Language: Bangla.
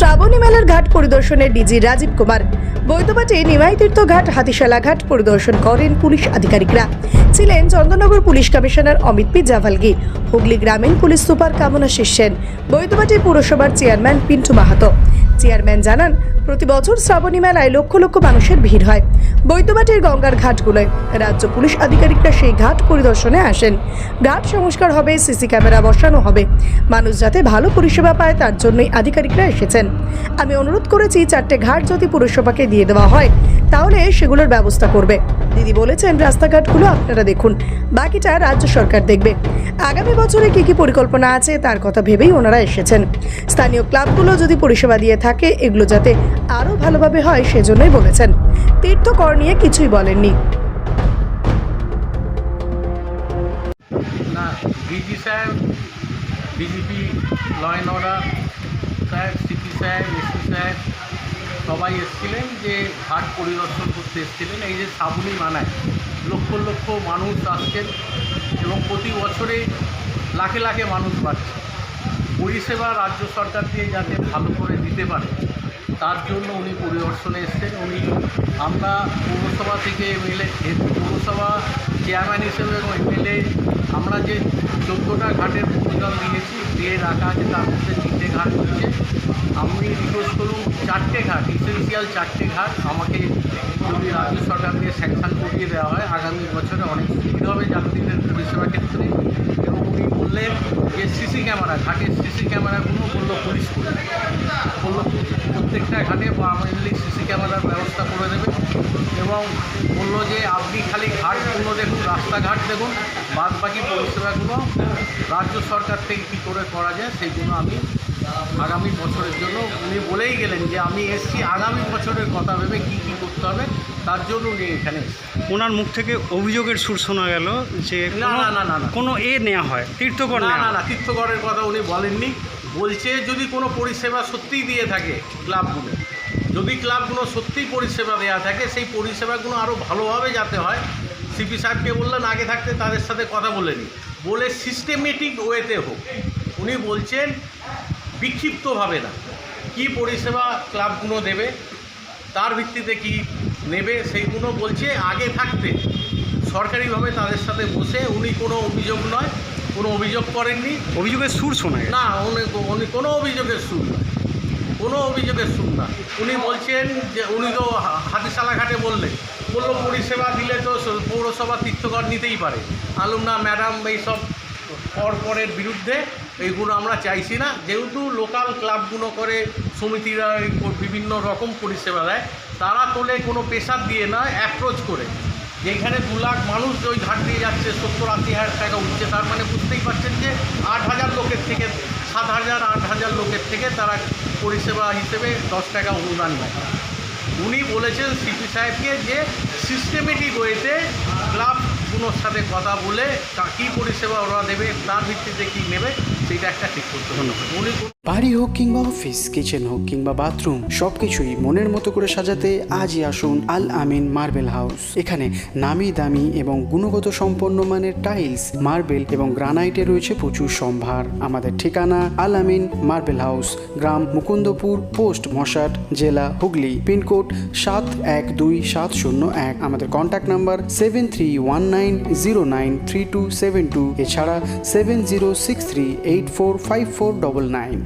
শ্রাবণী মেলার ঘাট পরিদর্শনে ডিজি রাজীব কুমার। বৈদ্যবাটে নিমাইতীর্থ ঘাট, হাতিশালা ঘাট পরিদর্শন করেন পুলিশ আধিকারিকরা। ছিলেন Chandannagar police commissioner Amit P Javalgi. Hooghly গ্রামীণ পুলিশ সুপার কামনা শিষ্যেন বৈদ্যবাটি পুরসভার চেয়ারম্যান পিন্টু মাহাতো। চেয়ারম্যান জানান, প্রতি বছর শ্রাবণী মেলায় লক্ষ লক্ষ মানুষের ভিড় হয়। বৈদ্যবাটির গঙ্গার ঘাটগুলোয় রাজ্য পুলিশ আধিকারিকরা সেই ঘাট পরিদর্শনে আসেন। ঘাট সংস্কার হবে, সিসি ক্যামেরা বসানো হবে। মানুষ যাতে ভালো পরিষেবা পায় তার জন্যই আধিকারিকরা এসেছেন। আমি অনুরোধ করেছি চারটে ঘাট যদি পুরসভাকে দিয়ে দেওয়া হয়, তাহলে সেগুলোর ব্যবস্থা করবে। দিদি বলেছেন, রাস্তাঘাটগুলো আপনারা দেখুন। বাকিটা রাজ্য সরকার দেখবে। আগামী বছরে কি কি পরিকল্পনা আছে, তার কথা ভেবেই ওনারা এসেছেন। স্থানীয় ক্লাবগুলো যদি পরিষেবা দিয়ে থাকে, এগুলো যাতে আরও ভালোভাবে হয় সেজন্যই বলেছেন। তীর্থকর নিয়ে কিছুই বলেননি। DG DGP, law and order সাহেব সিপি সাহেব, এসপি সাহেব সবাই এসেছিলেন যে ঘাট পরিদর্শন করতে এসেছিলেন। এই যে সাবুনি মানায় লক্ষ লক্ষ মানুষ আসছেন এবং প্রতি বছরে লাখে লাখে মানুষ বাড়ছে। পরিষেবা রাজ্য সরকার দিয়ে যাতে ভালো করে দিতে পারে, তার জন্য উনি পরিদর্শনে এসছেন। উনি আমরা পৌরসভা থেকে এমএলএ পৌরসভা চেয়ারম্যান হিসেবে এবং এমএলএ আমরা যে চোদ্দোটা ঘাটের প্রতিদান দিয়েছি দিয়ে রাখা আছে তার মধ্যে তিনটে ঘাট হচ্ছে আমি রিকোয়েস্ট করুন চারটে ঘাট ইসেন্সিয়াল চারটে ঘাট আমাকে যদি রাজ্য সরকার দিয়ে স্যাংশন করিয়ে দেওয়া হয়, আগামী বছরে অনেক সুবিধা হবে যাত্রীদের পরিষেবা ক্ষেত্রে। এবং উনি বললেন যে সিসি ক্যামেরা ঘাটের সিসি ক্যামেরাগুলো বলল পুলিশ করবে। বলল প্রত্যেকটা ঘাটে পারমানেন্টলি সিসি ক্যামেরার ব্যবস্থা করে দেবে। এবং বলল যে আপনি খালি ঘাটগুলো দেখুন রাস্তাঘাট দেখুন বাদ বাকি পরিষেবাগুলো রাজ্য সরকার থেকে কী করে করা যায় সেই জন্য আমি আগামী বছরের জন্য উনি বলেই গেলেন যে আমি এসছি আগামী বছরের কথা ভেবে কী কী করতে হবে তার জন্য উনি এখানে ওনার মুখ থেকে অভিযোগের সুর শোনা গেল যে না, না, না, না। কোনো এ নেওয়া হয় তীর্থকর না না না তীর্থকরের কথা উনি বলেননি। বলছে যদি কোনো পরিষেবা সত্যিই দিয়ে থাকে ক্লাবগুলো যদি ক্লাবগুলো সত্যিই পরিষেবা দেওয়া থাকে সেই পরিষেবাগুলো আরও ভালোভাবে যাতে হয় সিপি সাহেবকে বললেন আগে থাকতে তাদের সাথে কথা বলে বলেনি বলে সিস্টেমেটিক ওয়েতে হোক উনি বলছেন বিক্ষিপ্তভাবে না। কি পরিষেবা ক্লাবগুলো দেবে তার ভিত্তিতে কি নেবে সেইগুলো বলছে আগে থাকতে সরকারিভাবে তাদের সাথে বসে উনি কোনো অভিযোগ নয় কোনো অভিযোগ করেননি। অভিযোগের সুর শোনায় না উনি উনি কোনো অভিযোগের সুর না কোনো অভিযোগের সুর না। উনি বলছেন যে উনি তো হা- হাতিশালা ঘাটে বললেন বলল পরিষেবা দিলে তো পৌরসভা তীর্থকর নিতেই পারে। আলুম না ম্যাডাম এইসব পরের বিরুদ্ধে এইগুলো আমরা চাইছি না। যেহেতু লোকাল ক্লাবগুলো করে সমিতিরা বিভিন্ন রকম পরিষেবা দেয়, তারা তোলে কোনো প্রেশার দিয়ে না অ্যাপ্রোচ করে। যেখানে দু লাখ মানুষ ওই ঘাট দিয়ে যাচ্ছে, সত্তর আশি হাজার টাকা উঠছে, তার মানে বুঝতেই পারছেন যে আট হাজার লোকের থেকে, সাত হাজার, আট হাজার লোকের থেকে তারা পরিষেবা হিসেবে দশ টাকা অনুদান নেয়। উনি বলেছেন সিপি সাহেবকে যে সিস্টেমেটিক ওয়েতে ক্লাবগুলোর সাথে কথা বলে তা- কী পরিষেবা ওরা দেবে তার ভিত্তিতে কী নেবে সেটা একটা ঠিক করতে হবে। উনি বাড়ি হোক কিংবা অফিস কিচেন হোক কিংবা বাথরুম সবকিছুই মনের মতো করে সাজাতে আজই আসুন আল আমিন মার্বেল হাউস। এখানে নামি দামি এবং গুণগত সম্পন্ন মানের টাইলস মার্বেল এবং গ্রানাইটে রয়েছে প্রচুর সম্ভার। আমাদের ঠিকানা আল আমিন মার্বেল হাউস গ্রাম মুকুন্দপুর পোস্ট মশাট জেলা হুগলি পিনকোড সাত এক দুই সাত শূন্য এক। আমাদের contact number seven three one nine zero nine three two seven two এছাড়া seven zero six three eight four five four double nine